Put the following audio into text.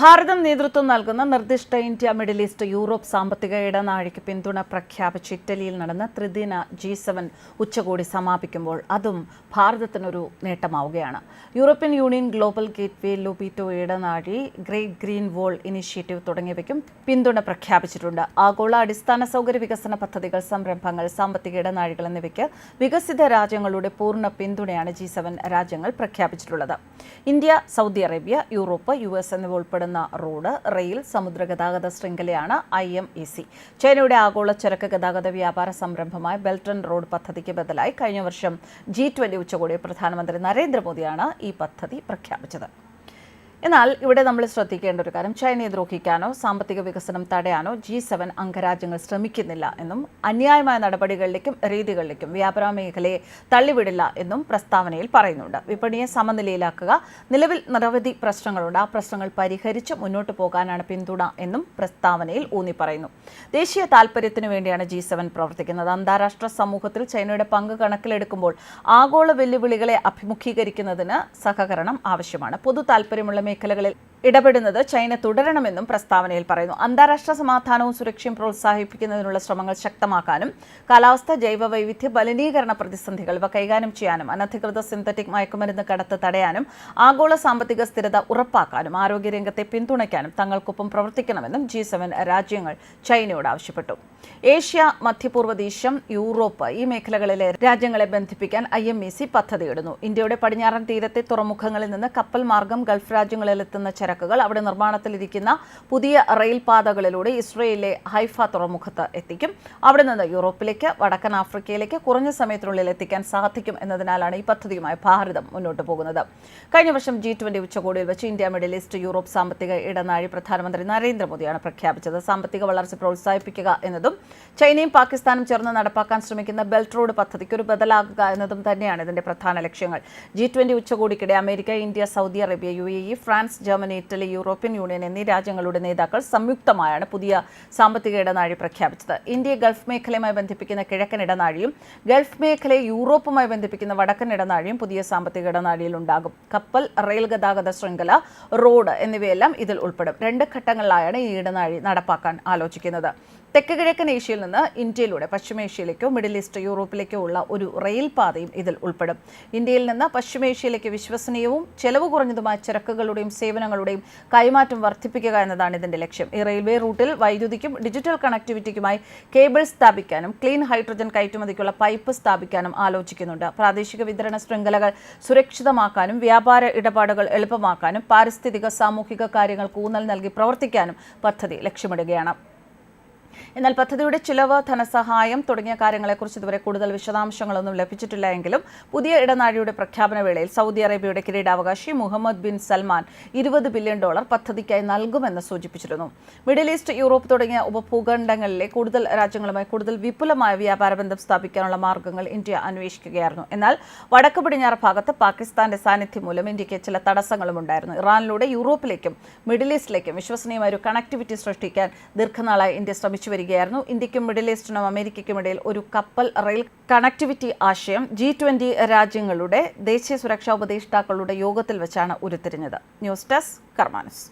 ഭാരതം നേതൃത്വം നൽകുന്ന നിർദ്ദിഷ്ട ഇന്ത്യ മിഡിൽ ഈസ്റ്റ് യൂറോപ്പ് സാമ്പത്തിക ഇടനാഴിക്ക് പിന്തുണ പ്രഖ്യാപിച്ച് ഇറ്റലിയിൽ നടന്ന ത്രിദിന ജി സെവൻ ഉച്ചകോടി സമാപിക്കുമ്പോൾ അതും ഭാരതത്തിനൊരു നേട്ടമാവുകയാണ്. European Union global gateway Lobito ഇടനാഴി ഗ്രേറ്റ് ഗ്രീൻ വോൾ ഇനിഷ്യേറ്റീവ് തുടങ്ങിയവയ്ക്കും പിന്തുണ പ്രഖ്യാപിച്ചിട്ടുണ്ട്. ആഗോള അടിസ്ഥാന സൗകര്യ വികസന പദ്ധതികൾ സംരംഭങ്ങൾ സാമ്പത്തിക ഇടനാഴികൾ എന്നിവയ്ക്ക് വികസിത രാജ്യങ്ങളുടെ പൂർണ പിന്തുണയാണ് ജി സെവൻ രാജ്യങ്ങൾ പ്രഖ്യാപിച്ചിട്ടുള്ളത്. India Saudi Arabia Europe U S എന്നിവ ഉൾപ്പെടുന്ന റോഡ് റെയിൽ സമുദ്ര ഗതാഗത ശൃംഖലയാണ് ഐ എം ഇ സി. ചൈനയുടെ ആഗോള ചരക്ക് ഗതാഗത വ്യാപാര സംരംഭമായ ബെൽട്ടൺ റോഡ് പദ്ധതിക്ക് ബദലായി കഴിഞ്ഞ വർഷം ജി ട്വന്റി ഉച്ചകോടി പ്രധാനമന്ത്രി നരേന്ദ്രമോദിയാണ് ഈ പദ്ധതി പ്രഖ്യാപിച്ചത്. എന്നാൽ ഇവിടെ നമ്മൾ ശ്രദ്ധിക്കേണ്ട ഒരു കാര്യം. ചൈനയെ ദ്രോഹിക്കാനോ സാമ്പത്തിക വികസനം തടയാനോ ജി സെവൻ അംഗരാജ്യങ്ങൾ ശ്രമിക്കുന്നില്ല എന്നും അന്യായമായ നടപടികളിലേക്കും രീതികളിലേക്കും വ്യാപാര മേഖലയെ തള്ളിവിടില്ല എന്നും പ്രസ്താവനയിൽ പറയുന്നുണ്ട്. വിപണിയെ സമനിലയിലാക്കുക നിലവിൽ നിരവധി പ്രശ്നങ്ങളുണ്ട്. ആ പ്രശ്നങ്ങൾ പരിഹരിച്ച് മുന്നോട്ട് പോകാനാണ് പിന്തുണ എന്നും പ്രസ്താവനയിൽ ഊന്നി പറയുന്നു. ദേശീയ താൽപര്യത്തിനു വേണ്ടിയാണ് ജി സെവൻ പ്രവർത്തിക്കുന്നത്. അന്താരാഷ്ട്ര സമൂഹത്തിൽ ചൈനയുടെ പങ്ക് കണക്കിലെടുക്കുമ്പോൾ ആഗോള വെല്ലുവിളികളെ അഭിമുഖീകരിക്കുന്നതിന് സഹകരണം ആവശ്യമാണ്. പൊതു താൽപര്യമുള്ള മേഖലകളിൽ ഇടപെടുന്നത് ചൈന തുടരണമെന്നും പ്രസ്താവനയിൽ പറയുന്നു. അന്താരാഷ്ട്ര സമാധാനവും സുരക്ഷയും പ്രോത്സാഹിപ്പിക്കുന്നതിനുള്ള ശ്രമങ്ങൾ ശക്തമാക്കാനും കാലാവസ്ഥ ജൈവ വൈവിധ്യ മലിനീകരണ പ്രതിസന്ധികൾ ഇവ കൈകാര്യം ചെയ്യാനും അനധികൃത സിന്തറ്റിക് മയക്കുമരുന്ന് കടത്ത് തടയാനും ആഗോള സാമ്പത്തിക സ്ഥിരത ഉറപ്പാക്കാനും ആരോഗ്യരംഗത്തെ പിന്തുണയ്ക്കാനും തങ്ങൾക്കൊപ്പം പ്രവർത്തിക്കണമെന്നും ജി സെവൻ രാജ്യങ്ങൾ ചൈനയോട് ആവശ്യപ്പെട്ടു. ഏഷ്യ മധ്യപൂർവദേശം യൂറോപ്പ് ഈ മേഖലകളിലെ രാജ്യങ്ങളെ ബന്ധിപ്പിക്കാൻ ഐ എം ഇ സി പദ്ധതിയിടുന്നു. ഇന്ത്യയുടെ പടിഞ്ഞാറൻ തീരത്തെ തുറമുഖങ്ങളിൽ നിന്ന് കപ്പൽ മാർഗം ഗൾഫ് രാജ്യങ്ങളിലെത്തുന്ന ചരക്കുകൾ അവിടെ നിർമ്മാണത്തിലിരിക്കുന്ന പുതിയ റെയിൽപാതകളിലൂടെ ഇസ്രയേലിലെ ഹൈഫ തുറമുഖത്ത് എത്തിക്കും. അവിടെ നിന്ന് യൂറോപ്പിലേക്ക് വടക്കൻ ആഫ്രിക്കയിലേക്ക് കുറഞ്ഞ സമയത്തിനുള്ളിൽ എത്തിക്കാൻ സാധിക്കും എന്നതിനാലാണ് ഈ പദ്ധതിയുമായി ഭാരതം മുന്നോട്ട് പോകുന്നത്. കഴിഞ്ഞ വർഷം ജി ട്വന്റി ഉച്ചകോടിയിൽ വെച്ച് ഇന്ത്യ മിഡിൽ ഈസ്റ്റ് യൂറോപ്പ് സാമ്പത്തിക ഇടനാഴി പ്രധാനമന്ത്രി നരേന്ദ്രമോദിയാണ് പ്രഖ്യാപിച്ചത്. സാമ്പത്തിക വളർച്ച പ്രോത്സാഹിപ്പിക്കുക എന്നതും ചൈനയും പാകിസ്ഥാനും ചേർന്ന് നടപ്പാക്കാൻ ശ്രമിക്കുന്ന ബെൽറ്റ് റോഡ് പദ്ധതിക്ക് ഒരു ബദലാകുക എന്നതും തന്നെയാണ് ഇതിന്റെ പ്രധാന ലക്ഷ്യങ്ങൾ. G twenty ഉച്ചകോടിക്കിടെ America India Saudi Arabia U A E France Germany Italy European Union എന്നീ രാജ്യങ്ങളുടെ നേതാക്കൾ സംയുക്തമായാണ് പുതിയ സാമ്പത്തിക ഇടനാഴി പ്രഖ്യാപിച്ചത്. ഇന്ത്യ ഗൾഫ് മേഖലയുമായി ബന്ധിപ്പിക്കുന്ന കിഴക്കൻ ഇടനാഴിയും ഗൾഫ് മേഖലയെ യൂറോപ്പുമായി ബന്ധിപ്പിക്കുന്ന വടക്കൻ ഇടനാഴിയും പുതിയ സാമ്പത്തിക ഇടനാഴിയിൽ ഉണ്ടാകും. കപ്പൽ റെയിൽ ഗതാഗത ശൃംഖല റോഡ് എന്നിവയെല്ലാം ഇതിൽ ഉൾപ്പെടും. രണ്ട് ഘട്ടങ്ങളിലായാണ് ഈ ഇടനാഴി നടപ്പാക്കാൻ ആലോചിക്കുന്നത്. തെക്ക് കിഴക്കൻ ഏഷ്യയിൽ നിന്ന് ഇന്ത്യയിലൂടെ പശ്ചിമേഷ്യയിലേക്കോ മിഡിൽ ഈസ്റ്റ് യൂറോപ്പിലേക്കോ ഉള്ള ഒരു റെയിൽ പാതയും ഇതിൽ ഉൾപ്പെടും. ഇന്ത്യയിൽ നിന്ന് പശ്ചിമേഷ്യയിലേക്ക് വിശ്വസനീയവും ചെലവ് കുറഞ്ഞതുമായ ചരക്കുകളുടെയും സേവനങ്ങളുടെയും കൈമാറ്റം വർദ്ധിപ്പിക്കുക എന്നതാണ് ഇതിന്റെ ലക്ഷ്യം. ഈ റെയിൽവേ റൂട്ടിൽ വൈദ്യുതിക്കും ഡിജിറ്റൽ കണക്ടിവിറ്റിക്കുമായി കേബിൾ സ്ഥാപിക്കാനും ക്ലീൻ ഹൈഡ്രജൻ കയറ്റുമതിക്കുള്ള പൈപ്പ് സ്ഥാപിക്കാനും ആലോചിക്കുന്നുണ്ട്. പ്രാദേശിക വിതരണ ശൃംഖലകൾ സുരക്ഷിതമാക്കാനും വ്യാപാര ഇടപാടുകൾ എളുപ്പമാക്കാനും പാരിസ്ഥിതിക സാമൂഹിക കാര്യങ്ങൾക്ക് ഊന്നൽ നൽകി പ്രവർത്തിക്കാനും പദ്ധതി ലക്ഷ്യമിടുകയാണ്. എന്നാൽ പദ്ധതിയുടെ ചിലവ് ധനസഹായം തുടങ്ങിയ കാര്യങ്ങളെക്കുറിച്ച് ഇതുവരെ കൂടുതൽ വിശദാംശങ്ങളൊന്നും ലഭിച്ചിട്ടില്ല എങ്കിലും പുതിയ ഇടനാഴിയുടെ പ്രഖ്യാപന വേളയിൽ സൗദി അറേബ്യയുടെ കിരീടാവകാശി മുഹമ്മദ് ബിൻ സൽമാൻ ഇരുപത് ബില്യൺ ഡോളർ പദ്ധതിക്കായി നൽകുമെന്ന് സൂചിപ്പിച്ചിരുന്നു. മിഡിൽ ഈസ്റ്റ് യൂറോപ്പ് തുടങ്ങിയ ഉപഭൂഖണ്ഡങ്ങളിലെ കൂടുതൽ രാജ്യങ്ങളുമായി കൂടുതൽ വിപുലമായ വ്യാപാര ബന്ധം സ്ഥാപിക്കാനുള്ള മാർഗങ്ങൾ ഇന്ത്യ അന്വേഷിക്കുകയായിരുന്നു. എന്നാൽ വടക്ക് പടിഞ്ഞാറ് ഭാഗത്ത് പാകിസ്ഥാന്റെ സാന്നിധ്യം മൂലം ഇന്ത്യയ്ക്ക് ചില തടസ്സങ്ങളും ഉണ്ടായിരുന്നു. ഇറാനിലൂടെ യൂറോപ്പിലേക്കും മിഡിൽ ഈസ്റ്റിലേക്കും വിശ്വസനീയമായ ഒരു കണക്ടിവിറ്റി സൃഷ്ടിക്കാൻ ദീർഘനാളായി ഇന്ത്യ ശ്രമിച്ചു വരികയായിരുന്നു. ഇന്ത്യക്കും മിഡിൽ ഈസ്റ്റിനും അമേരിക്കയ്ക്കുമിടയിൽ ഒരു കപ്പൽ റെയിൽ കണക്ടിവിറ്റി ആശയം ജി ട്വന്റി രാജ്യങ്ങളുടെ ദേശീയ സുരക്ഷാ ഉപദേഷ്ടാക്കളുടെ യോഗത്തിൽ വെച്ചാണ് ഉരുത്തിരിഞ്ഞത്. News desk കർമാനസ്.